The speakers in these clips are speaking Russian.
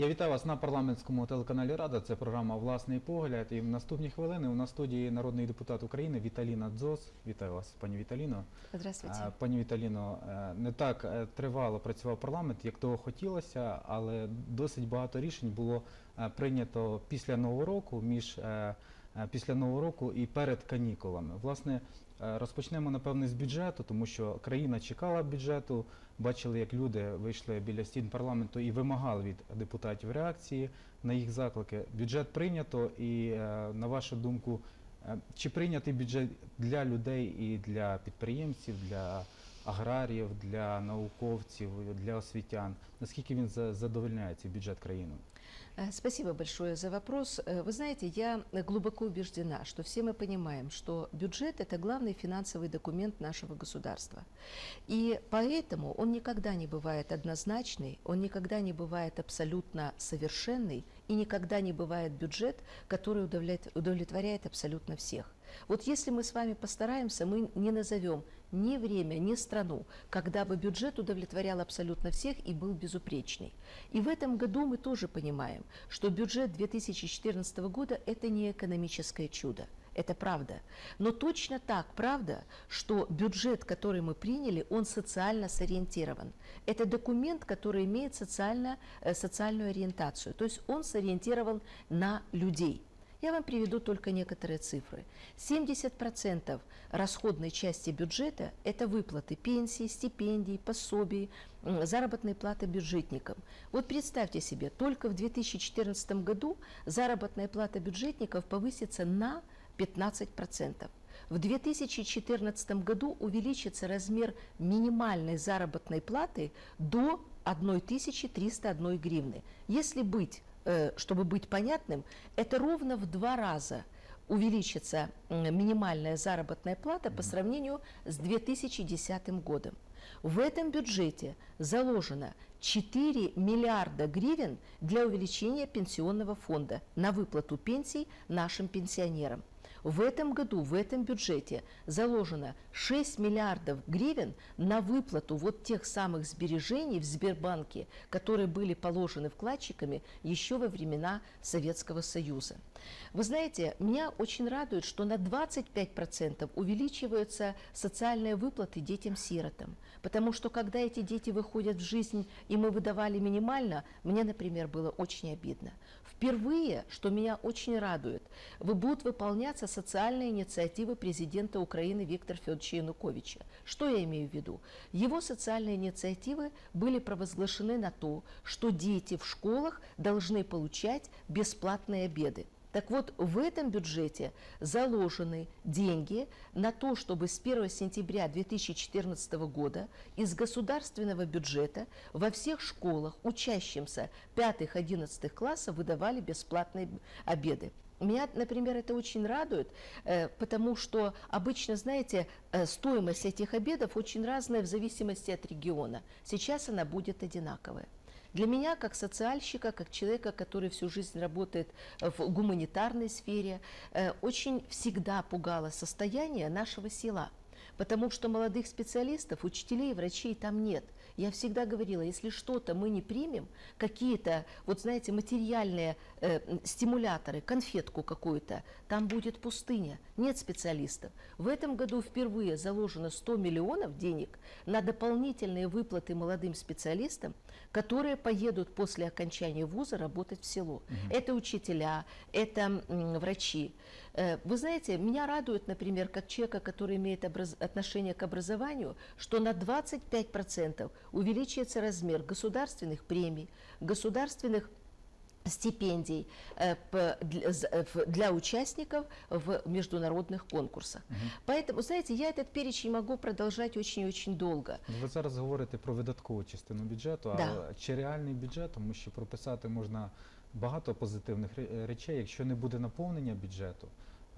Я вітаю вас на парламентському телеканалі Рада. Це програма Власний погляд. І в наступні хвилини у нас студії народний депутат України Віталіна Дзос. Вітаю вас, пані Віталіно. Здравствуйте. Пані Віталіно, е, не так е, тривало працював парламент, як того хотілося, але досить багато рішень було е, прийнято після нового року, між після нового року і перед канікулами. Власне, е, розпочнемо напевне з бюджету, тому що країна чекала бюджету. Бачили, як люди вийшли біля стін парламенту і вимагали від депутатів реакції на їх заклики. Бюджет прийнято, і е, на вашу думку, е, чи прийнятий бюджет для людей і для підприємців, для аграріїв, для науковців, для освітян? Наскільки він за- задовольняє цей бюджет країни? Э, Спасибо большое за вопрос. Э, Вы знаете, я глубоко убеждена, что все мы понимаем, что бюджет – это главный финансовый документ нашего государства. И поэтому он никогда не бывает однозначный, он никогда не бывает абсолютно совершенный и никогда не бывает бюджет, который удовлет- удовлетворяет абсолютно всех. Вот если мы с вами постараемся, мы не назовем ни время, ни страну, когда бы бюджет удовлетворял абсолютно всех и был безупречный. И в этом году мы тоже понимаем, что бюджет 2014 года – это не экономическое чудо. Это правда. Но точно так правда, что бюджет, который мы приняли, он социально сориентирован. Это документ, который имеет социально, э, социальную ориентацию. То есть он сориентирован на людей. Я вам приведу только некоторые цифры. 70% расходной части бюджета – это выплаты пенсий, стипендий, пособий, заработной платы бюджетникам. Вот представьте себе, только в 2014 году заработная плата бюджетников повысится на 15%. В 2014 году увеличится размер минимальной заработной платы до 1301 гривны. Если быть, э, чтобы быть понятным, это ровно в два раза увеличится минимальная заработная плата по сравнению с 2010 годом. В этом бюджете заложено 4 миллиарда гривен для увеличения пенсионного фонда на выплату пенсий нашим пенсионерам. В этом году, в этом бюджете заложено 6 миллиардов гривен на выплату вот тех самых сбережений в Сбербанке, которые были положены вкладчиками еще во времена Советского Союза. Вы знаете, меня очень радует, что на 25% увеличиваются социальные выплаты детям-сиротам. Потому что когда эти дети выходят в жизнь, и мы выдавали минимально, мне, например, было очень обидно. Впервые, что меня очень радует, вы- будут выполняться социальные инициативы президента Украины Виктора Федоровича Януковича. Что я имею в виду? Его социальные инициативы были провозглашены на то, что дети в школах должны получать бесплатные обеды. Так вот, в этом бюджете заложены деньги на то, чтобы с 1 сентября 2014 года из государственного бюджета во всех школах учащимся 5-11 классов выдавали бесплатные обеды. Меня, например, это очень радует, э, потому что обычно, знаете, э, стоимость этих обедов очень разная в зависимости от региона. Сейчас она будет одинаковая. Для меня, как социальщика, как человека, который всю жизнь работает в гуманитарной сфере, э, очень всегда пугало состояние нашего села. Потому что молодых специалистов, учителей, врачей там нет. Я всегда говорила, если что-то мы не примем, какие-то, вот знаете, материальные э, стимуляторы, конфетку какую-то, там будет пустыня, нет специалистов. В этом году впервые заложено 100 миллионов денег на дополнительные выплаты молодым специалистам, которые поедут после окончания вуза работать в село. Это учителя, это м, врачи. Э, Вы знаете, меня радует, например, как человека, который имеет образ- отношение к образованию, что на 25% увеличивается размер государственных премий, государственных стипендий э, для, э, для участников в международных конкурсах. Поэтому, знаете, я этот перечень могу продолжать очень-очень долго. Ви зараз говорите про видаткову частину бюджету, Да. але чи реальний бюджет, тому що прописати можна багато позитивних ре- речей, якщо не буде наповнення бюджету.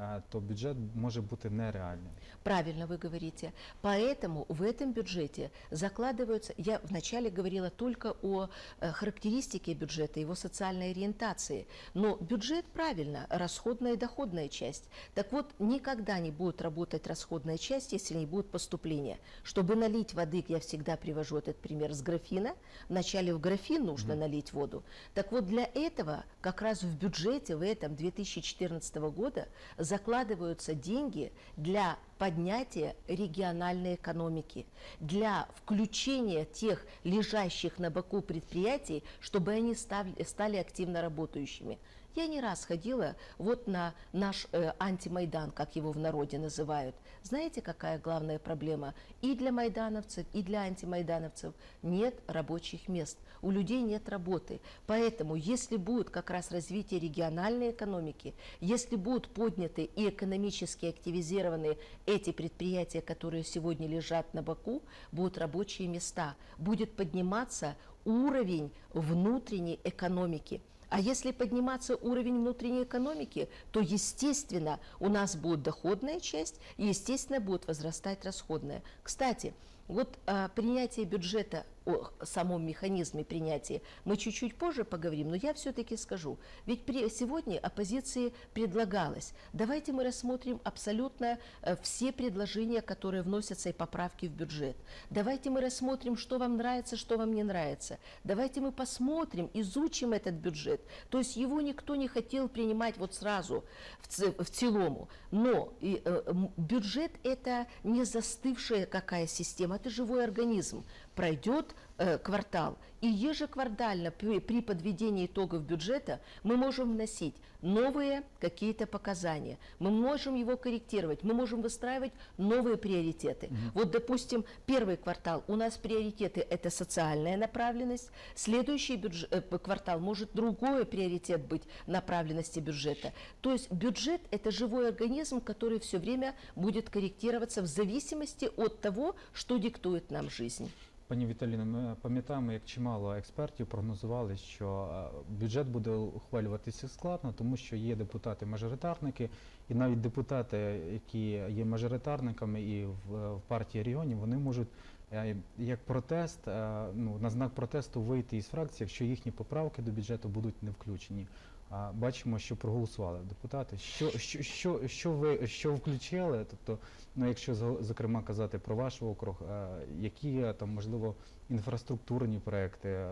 Е, то бюджет може бути нереальним. Правильно вы говорите. Поэтому в этом бюджете закладываются, я вначале говорила только о э, характеристике бюджета, его социальной ориентации, но бюджет правильно, расходная и доходная часть. Так вот, никогда не будет работать расходная часть, если не будет поступления. Чтобы налить воды, я всегда привожу этот пример с графина, вначале в графин нужно налить воду. Так вот, для этого как раз в бюджете в этом 2014 года закладываются деньги для поднятия региональной экономики, для включения тех лежащих на боку предприятий, чтобы они стали, активно работающими. Я не раз ходила вот на наш э, антимайдан, как его в народе называют. Знаете, какая главная проблема? И для майдановцев, и для антимайдановцев нет рабочих мест. У людей нет работы. Поэтому, если будет как раз развитие региональной экономики, если будут подняты и экономически активизированы эти предприятия, которые сегодня лежат на боку, будут рабочие места, будет подниматься уровень внутренней экономики. А если подниматься уровень внутренней экономики, то, естественно, у нас будет доходная часть, и, естественно, будет возрастать расходная. Кстати, вот а, принятие бюджета, о самом механизме принятия мы чуть-чуть позже поговорим, но я все-таки скажу. Ведь при, сегодня оппозиции предлагалось, давайте мы рассмотрим абсолютно э, все предложения, которые вносятся и поправки в бюджет. Давайте мы рассмотрим, что вам нравится, что вам не нравится. Давайте мы посмотрим, изучим этот бюджет. То есть его никто не хотел принимать вот сразу в, в целому. Но и, э, бюджет это не застывшая какая система, это живой организм. Пройдет э, квартал, и ежеквартально при, при подведении итогов бюджета мы можем вносить новые какие-то показания, мы можем его корректировать, мы можем выстраивать новые приоритеты. Вот, допустим, первый квартал у нас приоритеты это социальная направленность, следующий бюдж- э, квартал может другой приоритет быть направленности бюджета. То есть бюджет это живой организм, который все время будет корректироваться в зависимости от того, что диктует нам жизнь. Пані Віталіно, ми пам'ятаємо, як чимало експертів прогнозували, що е, бюджет буде ухвалюватися складно, тому що є депутати-мажоритарники, і навіть депутати, які є мажоритарниками і в, в партії регіонів, вони можуть е, як протест, е, ну, на знак протесту вийти із фракції, якщо їхні поправки до бюджету будуть не включені. А бачимо, що проголосували депутати. Що, що, що, що ви що включили? Тобто, ну якщо зо- зокрема казати про ваш округ, е, які там можливо інфраструктурні проекти,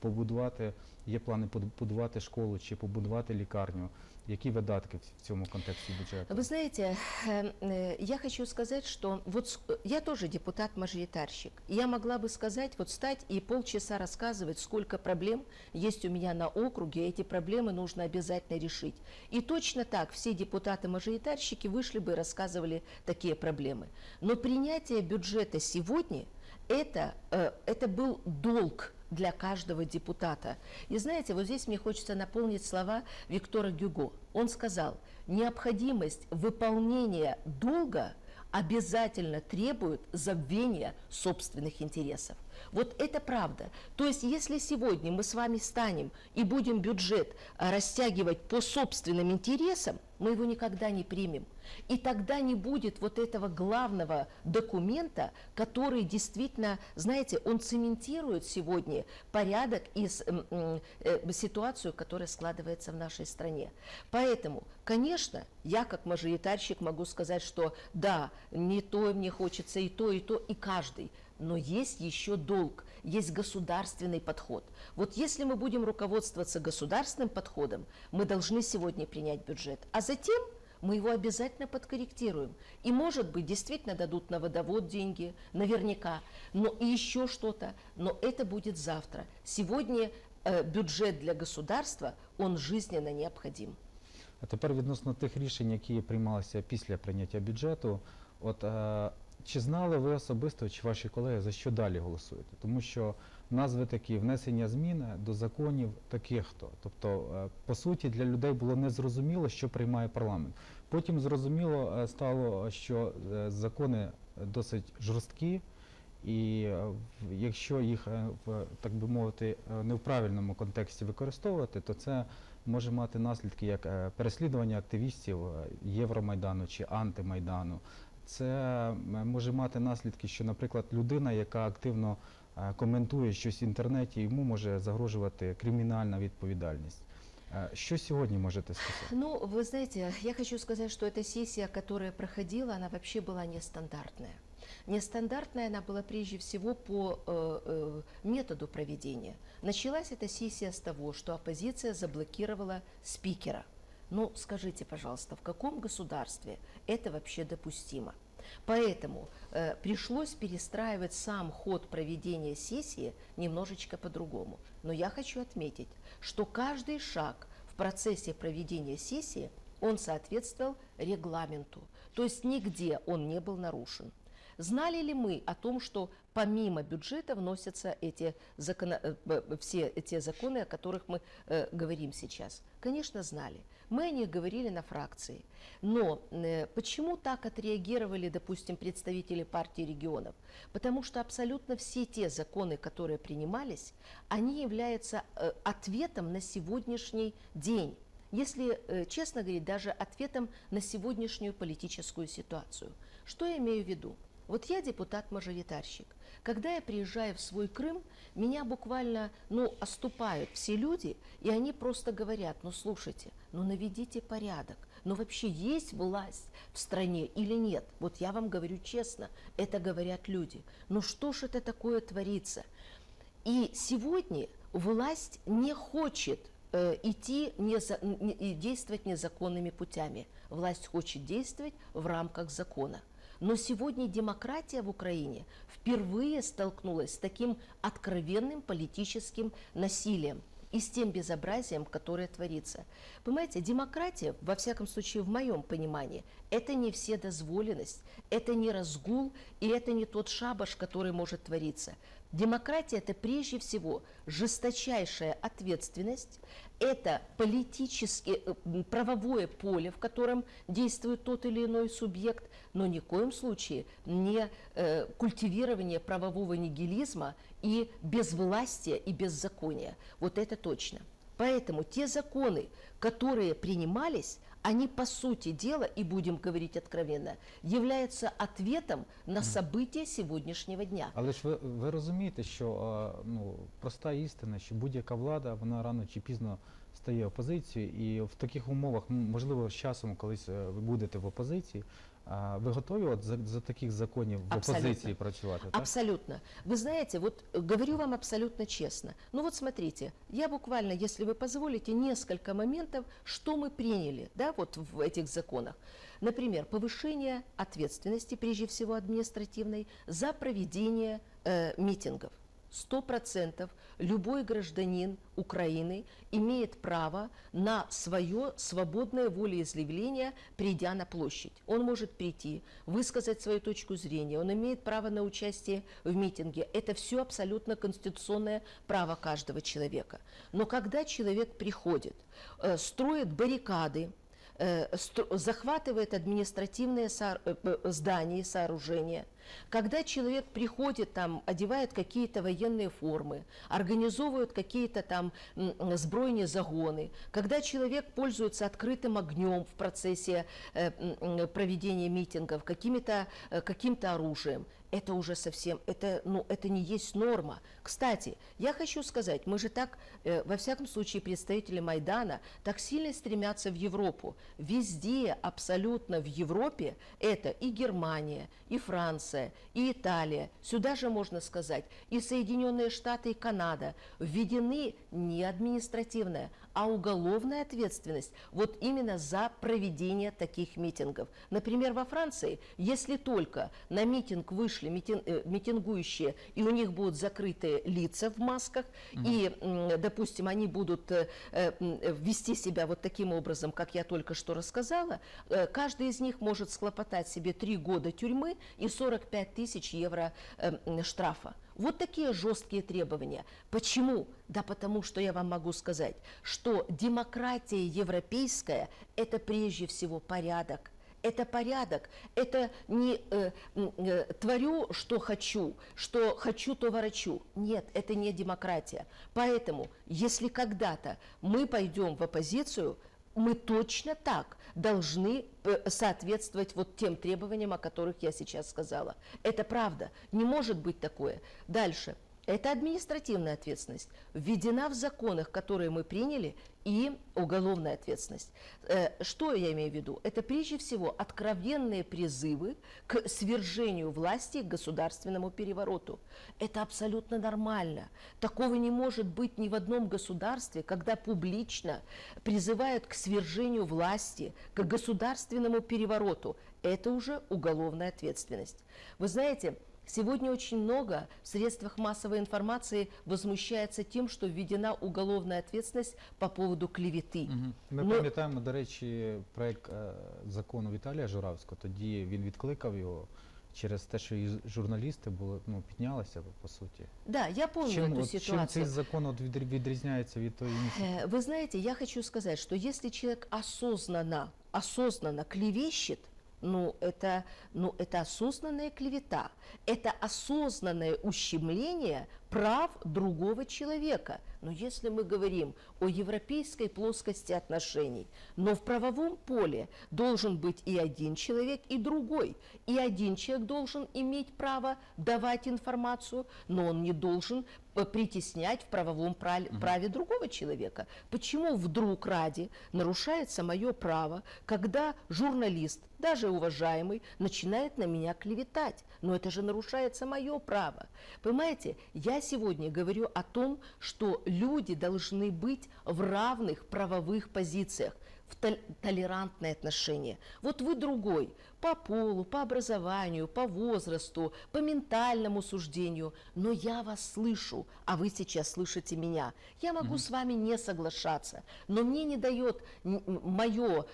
побудувати, є плани побудувати школу чи побудувати лікарню, які видатки в- в цьому контексті бюджету? Вы знаете, э, э, я хочу сказать, что вот с- э, я тоже депутат-мажоритарщик. Я могла бы сказать, вот стать и полчаса рассказывать, сколько проблем есть у меня на округе, и эти проблемы нужно обязательно решить. И точно так все депутаты-мажоритарщики вышли бы и рассказывали такие проблемы. Но принятие бюджета сегодня это, э, это был долг для каждого депутата. И знаете, вот здесь мне хочется наполнить слова Виктора Гюго. Он сказал, необходимость выполнения долга обязательно требует забвения собственных интересов. Вот это правда. То есть, если сегодня мы с вами станем и будем бюджет а, растягивать по собственным интересам, мы его никогда не примем. И тогда не будет вот этого главного документа, который действительно, знаете, он цементирует сегодня порядок и э, ситуацию, которая складывается в нашей стране. Поэтому, конечно, я как мажоритарщик могу сказать, что да, не то мне хочется и то, и то, и каждый. Но есть еще долг, есть государственный подход. Вот если мы будем руководствоваться государственным подходом, мы должны сегодня принять бюджет. А затем мы его обязательно подкорректируем. И, может быть, действительно дадут на водовод деньги, наверняка, но и еще что-то. Но это будет завтра. Сегодня э, бюджет для государства, он жизненно необходим. А тепер відносно тих рішень, які приймалися після прийняття бюджету, от е, чи знали ви особисто, чи ваші колеги за що далі голосуєте? Тому що назви такі внесення змін до законів таких то. Тобто, е, по суті, для людей було незрозуміло, що приймає парламент. Потім зрозуміло е, стало, що е, закони досить жорсткі. І якщо їх в так би мовити не в правильному контексті використовувати, то це може мати наслідки як переслідування активістів Євромайдану чи антимайдану Це е, може мати наслідки, що, наприклад, людина, яка активно е, коментує щось в інтернеті, йому може загрожувати кримінальна відповідальність. Е, Що сьогодні можете сказати? Ну, вы знаете, я хочу сказать, что эта сессия, которая проходила, она вообще была нестандартная. Нестандартная она была прежде всего по э, э, методу проведения. Началась эта сессия с того, что оппозиция заблокировала спикера. Ну, скажите, пожалуйста, в каком государстве это вообще допустимо? Поэтому э, пришлось перестраивать сам ход проведения сессии немножечко по-другому. Но я хочу отметить, что каждый шаг в процессе проведения сессии, он соответствовал регламенту. То есть нигде он не был нарушен. Знали ли мы о том, что помимо бюджета вносятся эти законо- э, все те законы, о которых мы э, говорим сейчас? Конечно, знали. Мы о них говорили на фракции. Но э, почему так отреагировали, допустим, представители партии регионов? Потому что абсолютно все те законы, которые принимались, они являются э, ответом на сегодняшний день. Если э, честно говорить, даже ответом на сегодняшнюю политическую ситуацию. Что я имею в виду? Вот я депутат-мажоритарщик. Когда я приезжаю в свой Крым, меня буквально, ну, оступают все люди, и они просто говорят, ну, слушайте, ну, наведите порядок, ну, вообще есть власть в стране или нет? Вот я вам говорю честно, это говорят люди. Ну, что ж это такое творится? И сегодня власть не хочет э, идти не- и действовать незаконными путями. Власть хочет действовать в рамках закона. Но сегодня демократия в Украине впервые столкнулась с таким откровенным политическим насилием и с тем безобразием, которое творится. Понимаете, демократия, во всяком случае в моем понимании, это не вседозволенность, это не разгул и это не тот шабаш, который может твориться. Демократия – это прежде всего жесточайшая ответственность, это политическое, э, правовое поле, в котором действует тот или иной субъект, но ни в коем случае не э, культивирование правового нигилизма и безвластия и беззакония. Вот это точно. Поэтому те законы, которые принимались, они по сути дела, и будем говорить откровенно, являются ответом на события сегодняшнего дня. Але ж ви, ви розумієте, що е, ну, проста істина, що будь-яка влада, вона рано чи пізно стає опозицією, і в таких умовах, м, можливо, з часом, колись е, ви будете в опозиції, а ви готові от за, за таких законів в Абсолютно. опозиції працювати? Так? Абсолютно. Вы знаете, вот э, говорю вам абсолютно честно. Ну вот смотрите, я буквально, если вы позволите, несколько моментов, что мы приняли, да, вот в этих законах. Например, повышение ответственности, прежде всего административной, за проведение э, митингов. Сто процентов любой гражданин Украины имеет право на свое свободное волеизъявление, придя на площадь. Он может прийти, высказать свою точку зрения, он имеет право на участие в митинге. Это все абсолютно конституционное право каждого человека. Но когда человек приходит, э, строит баррикады, э, захватывает административные э, здания и сооружения. Когда человек приходит, там, одевает какие-то военные формы, организовывает какие-то там сбройные загоны, когда человек пользуется открытым огнем в процессе э, проведения митингов, какими-то, э, каким-то оружием, это уже совсем, это, ну, это не есть норма. Кстати, я хочу сказать, мы же так, э, во всяком случае, представители Майдана так сильно стремятся в Европу. Везде, абсолютно в Европе, это и Германия, и Франция, и Италия, сюда же можно сказать, и Соединенные Штаты, и Канада, введены не административная, а уголовная ответственность вот именно за проведение таких митингов. Например, во Франции, если только на митинг вышли митин- э, митингующие, и у них будут закрытые лица в масках, и, м, допустим, они будут э, э, э, вести себя вот таким образом, как я только что рассказала, э, каждый из них может схлопотать себе три года тюрьмы и 45 тысяч евро э, штрафа. Вот такие жесткие требования. Почему? Да потому что я вам могу сказать, что демократия европейская – это прежде всего порядок, это порядок, это не э, э, творю, что хочу, что хочу, то ворочу. Нет, это не демократия. Поэтому, если когда-то мы пойдем в оппозицию, мы точно так должны э, соответствовать вот тем требованиям, о которых я сейчас сказала. Это правда. Не может быть такое. Дальше. Это административная ответственность. Введена в законах, которые мы приняли, и уголовная ответственность. Э, Что я имею в виду? Это прежде всего откровенные призывы к свержению власти к государственному перевороту. Это абсолютно нормально. Такого не может быть ни в одном государстве, когда публично призывают к свержению власти, к государственному перевороту. Это уже уголовная ответственность. Вы знаете, Сегодня очень много в средствах массовой информации возмущается тем, что введена уголовная ответственность по поводу клеветы. Мгм. Ми Ну- пам'ятаємо, до речі, проект е, закону Віталія Журавського. Тоді він відкликав його через те, що і журналісти були ну піднялися по суті. Да, я помню Чим, эту от, чим цей ситуацию. закон от відрі- відрізняється від тої ініціативи? Э, Вы знаете, я хочу сказать, что если человек осознанно, осознанно клевещет, ну это, ну это осознанная клевета, это осознанное ущемление прав другого человека. Но если мы говорим о европейской плоскости отношений, но в правовом поле должен быть и один человек, и другой. И один человек должен иметь право давать информацию, но он не должен э, притеснять в правовом праве, праве другого человека. Почему вдруг ради нарушается мое право, когда журналист, даже уважаемый, начинает на меня клеветать? Но это же нарушается мое право. Понимаете, я сегодня говорю о том, что люди должны быть в равных правовых позициях в тол- толерантное отношение. Вот вы другой, по полу, по образованию, по возрасту, по ментальному суждению, но я вас слышу, а вы сейчас слышите меня. Я могу с вами не соглашаться, но мне не дает мое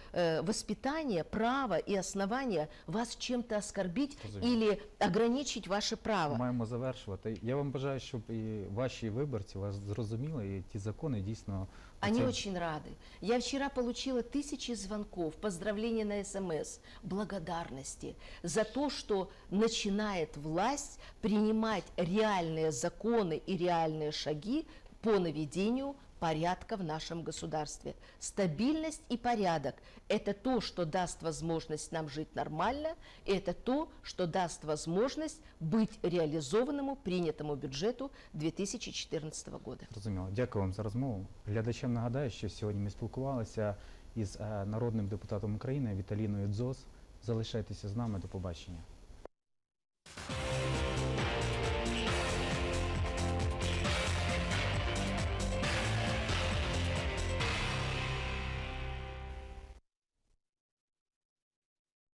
воспитание право и основание вас чем-то оскорбить Разумею. или ограничить ваше право. Маємо завершувати. Я вам бажаю, щоб і ваші виборці вас зрозуміли, і ті закони дійсно Они оце- очень рады. Я вчера получила тысячи звонков, поздравления на СМС, благодарности за то, что начинает власть принимать реальные законы и реальные шаги по наведению порядка в нашем государстве. Стабильность и порядок – это то, что даст возможность нам жить нормально, и это то, что даст возможность быть реализованному принятому бюджету 2014 года. Зрозуміло. Дякую вам за розмову. Глядачам нагадаю, що сьогодні ми спілкувалися із е, народним депутатом України Віталіною Дзос. Залишайтеся з нами. До побачення.